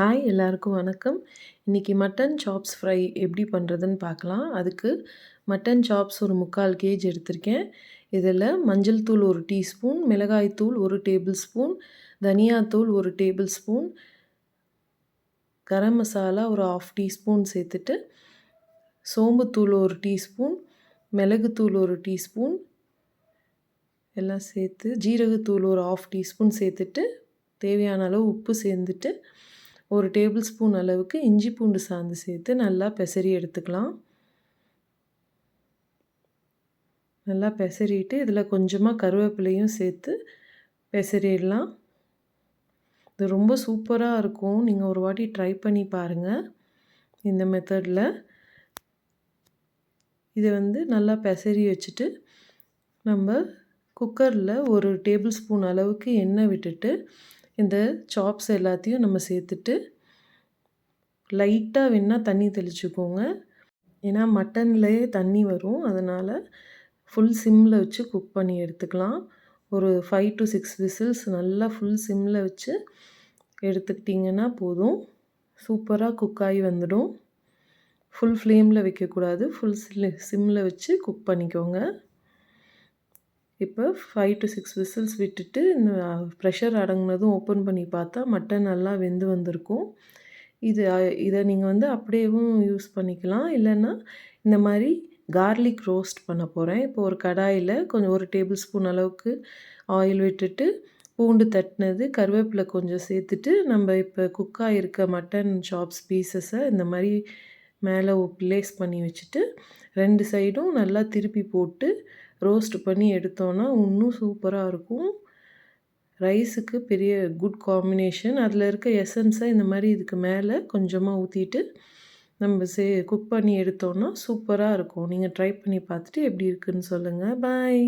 Hi எல்லாருக்கும் வணக்கம். இன்றைக்கி மட்டன் சாப்ஸ் ஃப்ரை எப்படி பண்ணுறதுன்னு பார்க்கலாம். அதுக்கு மட்டன் சாப்ஸ் ஒரு முக்கால் கேஜ் எடுத்திருக்கேன். இதில் மஞ்சள் தூள் ஒரு டீஸ்பூன் மிளகாய்த்தூள் ஒரு டேபிள் ஸ்பூன் தனியாத்தூள் ஒரு டேபிள் ஸ்பூன் கரம் மசாலா ஒரு ஆஃப் டீஸ்பூன் சேர்த்துட்டு சோம்புத்தூள் ஒரு டீஸ்பூன் மிளகுத்தூள் ஒரு டீஸ்பூன் எல்லாம் சேர்த்து ஜீரகத்தூள் ஒரு ஆஃப் டீஸ்பூன் சேர்த்துட்டு தேவையான அளவு உப்பு சேர்ந்துட்டு ஒரு டேபிள் ஸ்பூன் அளவுக்கு இஞ்சி பூண்டு சாந்து சேர்த்து நல்லா பெசரி எடுத்துக்கலாம். நல்லா பெசரிட்டு இதில் கொஞ்சமாக கருவேப்பிலையும் சேர்த்து பெசரிடலாம் இது ரொம்ப சூப்பராக இருக்கும். நீங்கள் ஒரு வாட்டி ட்ரை பண்ணி பாருங்கள். இந்த மெத்தடில் இதை வந்து நல்லா பெசரி வச்சுட்டு நம்ம குக்கரில் ஒரு டேபிள் ஸ்பூன் அளவுக்கு எண்ணெய் விட்டுட்டு இந்த சாப்ஸ் எல்லாத்தையும் நம்ம சேர்த்துட்டு லைட்டாக வேணால் தண்ணி தெளிச்சுக்கோங்க. ஏன்னா மட்டன்லேயே தண்ணி வரும். அதனால் ஃபுல் சிம்மில் வச்சு குக் பண்ணி எடுத்துக்கலாம். ஒரு ஃபைவ் டு சிக்ஸ் விசில்ஸ் நல்லா ஃபுல் சிம்மில் வச்சு எடுத்துக்கிட்டிங்கன்னா போதும். சூப்பராக குக் ஆகி வந்துடும். ஃபுல் ஃப்ளேமில் வைக்கக்கூடாது. ஃபுல் சிம்மில் வச்சு குக் பண்ணிக்கோங்க. இப்போ ஃபைவ் டு சிக்ஸ் விசில்ஸ் விட்டுட்டு இந்த ப்ரெஷர் அடங்கினதும் ஓப்பன் பண்ணி பார்த்தா மட்டன் நல்லா வெந்து வந்திருக்கும். இது இதை நீங்கள் வந்து அப்படியேவும் யூஸ் பண்ணிக்கலாம். இல்லைன்னா இந்த மாதிரி கார்லிக் ரோஸ்ட் பண்ண போகிறேன் இப்போ ஒரு கடாயில் கொஞ்சம் ஒரு டேபிள் ஸ்பூன் அளவுக்கு ஆயில் விட்டுட்டு பூண்டு தட்டினது கருவேப்பிலை கொஞ்சம் சேர்த்துட்டு நம்ம இப்போ குக்காக இருக்க மட்டன் சாப்ஸ் பீசஸை இந்த மாதிரி மேலே ப்ளேஸ் பண்ணி வச்சுட்டு ரெண்டு சைடும் நல்லா திருப்பி போட்டு ரோஸ்ட் பண்ணி எடுத்தோன்னா இன்னும் சூப்பராக இருக்கும். ரைஸுக்கு பெரிய குட் காம்பினேஷன். அதில் இருக்க எசன்ஸை இந்த மாதிரி இதுக்கு மேலே கொஞ்சமாக ஊற்றிட்டு நம்ம சே குக் பண்ணி எடுத்தோன்னா சூப்பராக இருக்கும். நீங்கள் ட்ரை பண்ணி பார்த்துட்டு எப்படி இருக்குன்னு சொல்லுங்கள் பாய்.